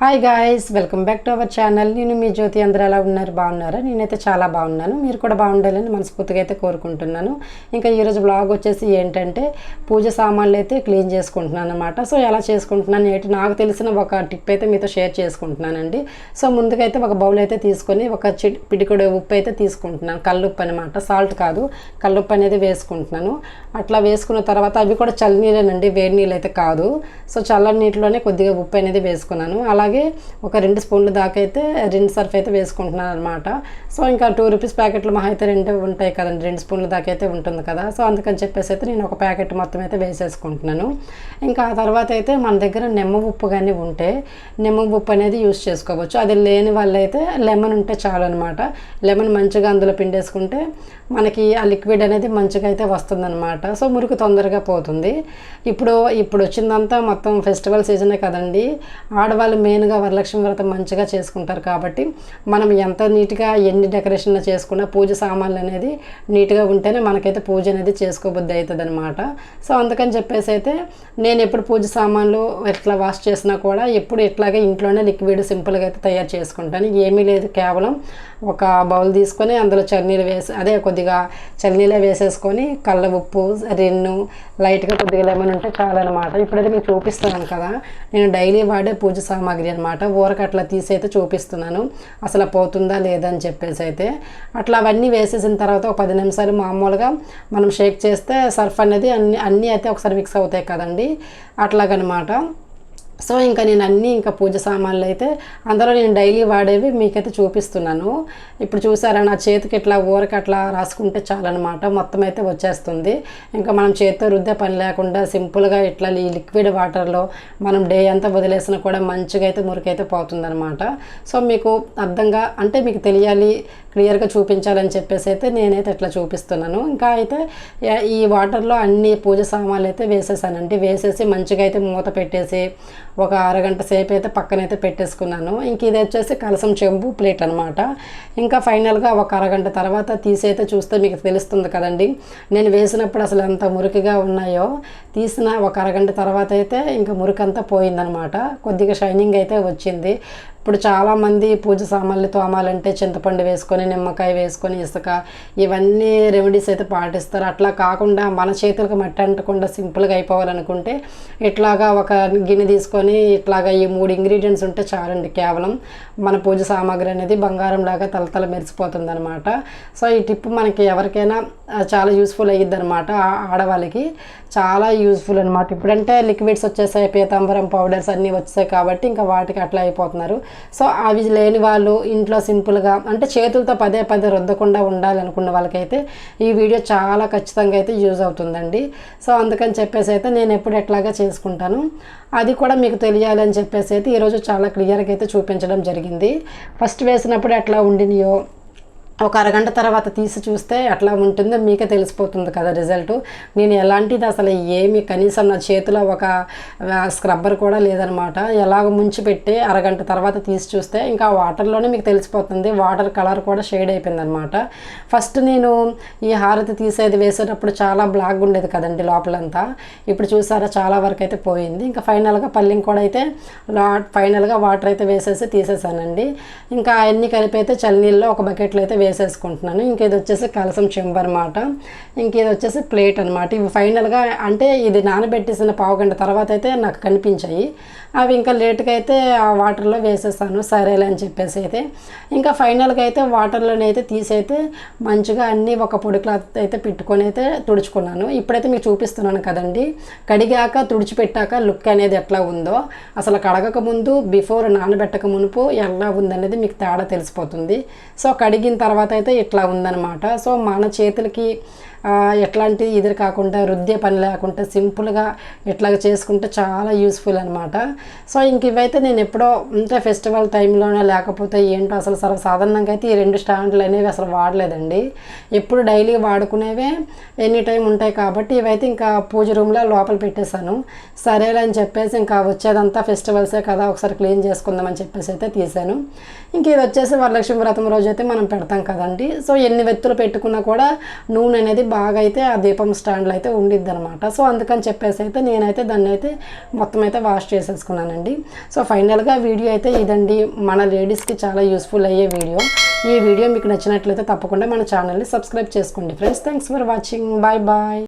Hi guys welcome back to our channel నేను మీ జ్యోతి అందరూ ఎలా ఉన్నారు? బాగున్నారా? నేనైతే చాలా బాగున్నాను. మీరు కూడా బాగుండాలని మనస్ఫూర్తిగా అయితే కోరుకుంటున్నాను. ఇంకా ఈరోజు బ్లాగ్ వచ్చేసి ఏంటంటే పూజ సామాన్లు అయితే క్లీన్ చేసుకుంటున్నాను అనమాట సో ఎలా చేసుకుంటున్నాను? ఏంటి? నాకు తెలిసిన ఒక టిప్ అయితే మీతో షేర్ చేసుకుంటున్నానండి. సో ముందుకైతే ఒక బౌల్ అయితే తీసుకొని ఒక చి ఉప్పు అయితే తీసుకుంటున్నాను. కల్లుప్పు అనమాట సాల్ట్ కాదు. కల్లుప్పు అనేది వేసుకుంటున్నాను. అట్లా వేసుకున్న తర్వాత అవి కూడా చల్లనీళ్ళేనండి వేడి నీళ్ళు అయితే కాదు. సో చల్లని నీటిలోనే కొద్దిగా ఉప్పు అనేది వేసుకున్నాను. అలా అలాగే ఒక రెండు స్పూన్లు దాకా అయితే రెండు సర్ఫ్ అయితే వేసుకుంటున్నాను అనమాట సో ఇంకా టూ రూపీస్ ప్యాకెట్లు మహా అయితే రెండు ఉంటాయి కదండి రెండు స్పూన్ల దాకా అయితే ఉంటుంది కదా. సో అందుకని చెప్పేసి అయితే నేను ఒక ప్యాకెట్ మొత్తం అయితే వేసేసుకుంటున్నాను. ఇంకా ఆ తర్వాత అయితే మన దగ్గర నిమ్మ ఉప్పు కానీ ఉంటే నిమ్మ ఉప్పు అనేది యూస్ చేసుకోవచ్చు. అది లేని వాళ్ళైతే లెమన్ ఉంటే చాలు అనమాట లెమన్ మంచిగా అందులో పిండేసుకుంటే మనకి ఆ లిక్విడ్ అనేది మంచిగా అయితే వస్తుందన్నమాట. సో మురికి తొందరగా పోతుంది. ఇప్పుడు ఇప్పుడు వచ్చిందంతా మొత్తం ఫెస్టివల్ సీజనే కదండి. ఆడవాళ్ళు మెయిన్గా వరలక్ష్మి వ్రతం మంచిగా చేసుకుంటారు కాబట్టి మనం ఎంత నీట్గా ఎన్ని డెకరేషన్ చేసుకున్నా పూజ సామాన్లు అనేది నీట్గా ఉంటేనే మనకైతే పూజ అనేది చేసుకోబుద్ధి అవుతుంది అనమాట సో అందుకని చెప్పేసి అయితే నేను ఎప్పుడు పూజ సామాన్లు ఎట్లా వాష్ చేసినా కూడా ఎప్పుడు ఇట్లాగే ఇంట్లోనే లిక్విడ్ సింపుల్గా అయితే తయారు చేసుకుంటాను. ఏమీ లేదు కేవలం ఒక బౌల్ తీసుకొని అందులో చల్నీలు వేసి అదే కొద్దిగా చల్నీలే వేసేసుకొని కళ్ళ ఉప్పు రెన్ను లైట్గా కొద్దిగా లెమన్ ఉంటే చాలన్నమాట. ఇప్పుడైతే మీకు చూపిస్తున్నాను కదా నేను డైలీ వాడే పూజ సామాగ్రి అనమాట ఊరక అట్లా తీసి అయితే చూపిస్తున్నాను. అసలు పోతుందా లేదా అని చెప్పేసి అయితే. అట్లా అవన్నీ వేసేసిన తర్వాత ఒక పది నిమిషాలు మామూలుగా మనం షేక్ చేస్తే సర్ఫ్ అనేది అన్ని అన్నీ అయితే ఒకసారి మిక్స్ అవుతాయి కదండి. అట్లాగనమాట. సో ఇంకా నేను అన్నీ ఇంకా పూజ సామాన్లు అయితే అందులో నేను డైలీ వాడేవి మీకైతే చూపిస్తున్నాను. ఇప్పుడు చూసారా నా చేతికి ఇట్లా ఊరకి అట్లా రాసుకుంటే చాలన్నమాట. మొత్తం అయితే వచ్చేస్తుంది. ఇంకా మనం చేతితో రుద్దే పని లేకుండా సింపుల్గా ఇట్లా ఈ లిక్విడ్ వాటర్లో మనం డే అంతా వదిలేసినా కూడా మంచిగా అయితే మురికైతే పోతుందన్నమాట. సో మీకు అర్థంగా అంటే మీకు తెలియాలి క్లియర్గా చూపించాలని చెప్పేసి అయితే నేనైతే ఇట్లా చూపిస్తున్నాను. ఇంకా అయితే ఈ వాటర్లో అన్ని పూజ సామాన్లు అయితే వేసేసానండి. వేసేసి మంచిగా అయితే మూత పెట్టేసి ఒక అరగంట సేపు అయితే పక్కనైతే పెట్టేసుకున్నాను. ఇంక ఇది వచ్చేసి కలసం చెంబు ప్లేట్ అనమాట ఇంకా ఫైనల్గా ఒక అరగంట తర్వాత తీసైతే చూస్తే మీకు తెలుస్తుంది కదండి. నేను వేసినప్పుడు అసలు ఎంత మురికిగా ఉన్నాయో తీసిన ఒక అరగంట తర్వాత అయితే ఇంకా మురికంతా పోయిందనమాట కొద్దిగా షైనింగ్ అయితే వచ్చింది. ఇప్పుడు చాలామంది పూజ సామాన్లు తోమాలంటే చింతపండు వేసుకొని నిమ్మకాయ వేసుకొని ఇసుక ఇవన్నీ రెమెడీస్ అయితే పాటిస్తారు. అట్లా కాకుండా మన చేతులకు మట్టి అంటకుండా సింపుల్గా అయిపోవాలనుకుంటే ఇట్లాగా ఒక గిన్నె తీసుకొని ఇట్లాగా ఈ మూడు ఇంగ్రీడియంట్స్ ఉంటే చాలండి. కేవలం మన పూజ సామాగ్రి అనేది బంగారం లాగా తలతల మెరిసిపోతుంది అనమాట సో ఈ టిప్ మనకి ఎవరికైనా చాలా యూస్ఫుల్ అయ్యిద్ది అనమాట ఆడవాళ్ళకి. చాలా యూస్ఫుల్ అనమాట ఇప్పుడంటే లిక్విడ్స్ వచ్చేసాయి పీతాంబరం పౌడర్స్ అన్నీ వచ్చాయి కాబట్టి ఇంకా వాటికి అట్లా అయిపోతున్నారు. సో అవి లేని వాళ్ళు ఇంట్లో సింపుల్గా అంటే చేతులతో పదే పదే రుద్దకుండా ఉండాలనుకున్న వాళ్ళకైతే ఈ వీడియో చాలా ఖచ్చితంగా అయితే యూజ్ అవుతుందండి. సో అందుకని చెప్పేసి అయితే నేను ఎప్పుడు ఎట్లాగా చేసుకుంటాను. అది కూడా మీకు మీకు తెలియాలని చెప్పేసి అయితే ఈరోజు చాలా క్లియర్గా అయితే చూపించడం జరిగింది. ఫస్ట్ వేసినప్పుడు ఎట్లా ఉండినాయో ఒక అరగంట తర్వాత తీసి చూస్తే ఎట్లా ఉంటుందో మీకే తెలిసిపోతుంది కదా రిజల్ట్. నేను ఎలాంటిది అసలు ఏమి కనీసం నా చేతిలో ఒక స్క్రబ్బర్ కూడా లేదనమాట. ఎలాగ ముంచి పెట్టి అరగంట తర్వాత తీసి చూస్తే ఇంకా వాటర్లోనే మీకు తెలిసిపోతుంది. వాటర్ కలర్ కూడా షేడ్ అయిపోయింది అనమాట ఫస్ట్ నేను ఈ హారతి తీసేది వేసేటప్పుడు చాలా బ్లాక్ ఉండేది కదండి లోపలంతా. ఇప్పుడు చూసారా చాలా వరకు అయితే పోయింది. ఇంకా ఫైనల్గా పల్లింగ్ కూడా అయితే లా ఫైనల్గా వాటర్ అయితే వేసేసి తీసేసానండి. ఇంకా అన్ని కలిపి అయితే చల్లనీళ్ళలో ఒక బకెట్లో అయితే వేసేసుకుంటున్నాను. ఇంకేది వచ్చేసి కలసం చెంబు అనమాట ఇంకేది వచ్చేసి ప్లేట్ అనమాట ఇవి ఫైనల్గా అంటే ఇది నానబెట్టేసిన పావు గంట తర్వాత అయితే నాకు కనిపించాయి. అవి ఇంకా లేట్గా అయితే ఆ వాటర్లో వేసేస్తాను. సరేలే అని చెప్పేసి అయితే. ఇంకా ఫైనల్గా అయితే వాటర్లోనే అయితే తీసైతే మంచిగా అన్నీ ఒక పొడి క్లాత్ అయితే పెట్టుకొని అయితే తుడుచుకున్నాను. ఇప్పుడైతే మీకు చూపిస్తున్నాను కదండి. కడిగాక తుడిచిపెట్టాక లుక్ అనేది ఎట్లా ఉందో. అసలు కడగక ముందు బిఫోర్ నానబెట్టక మునుపు ఎలా ఉందనేది మీకు తేడా తెలిసిపోతుంది. సో కడిగిన తర్వాత అయితే ఇట్లా ఉందన్నమాట. సో మన చేతులకి ఎట్లాంటి ఇది కాకుండా రుద్దే పని లేకుండా సింపుల్గా ఇట్లాగ చేసుకుంటే చాలా యూస్ఫుల్ అనమాట సో ఇంక ఇవైతే నేను ఎప్పుడో అంటే ఫెస్టివల్ టైంలోనే లేకపోతే ఏంటో అసలు సర్వసాధారణంగా అయితే ఈ రెండు స్టాండ్లు అనేవి అసలు వాడలేదండి. ఎప్పుడు డైలీ వాడుకునేవే ఎనీ టైం ఉంటాయి కాబట్టి ఇవైతే ఇంకా పూజ రూమ్లో లోపల పెట్టేశాను. సరేలే అని చెప్పేసి ఇంకా వచ్చేదంతా ఫెస్టివల్సే కదా ఒకసారి క్లీన్ చేసుకుందామని చెప్పేసి అయితే తీశాను. ఇంక ఇది వచ్చేసి వరలక్ష్మి వ్రతం రోజు అయితే మనం పెడతాం కదండి. సో ఎన్ని వెత్తులు పెట్టుకున్నా కూడా నూనె అనేది బాగా అయితే ఆ దీపం స్టాండ్లో అయితే ఉండిద్ది అనమాట సో అందుకని చెప్పేసి అయితే నేనైతే దాన్ని అయితే మొత్తం అయితే వాష్ చేసేసుకున్నానండి. సో ఫైనల్గా వీడియో అయితే ఇదండి. మన లేడీస్కి చాలా యూస్ఫుల్ అయ్యే వీడియో. ఈ వీడియో మీకు నచ్చినట్లయితే తప్పకుండా మన ఛానల్ని సబ్స్క్రైబ్ చేసుకోండి friends. Thanks for watching. Bye bye.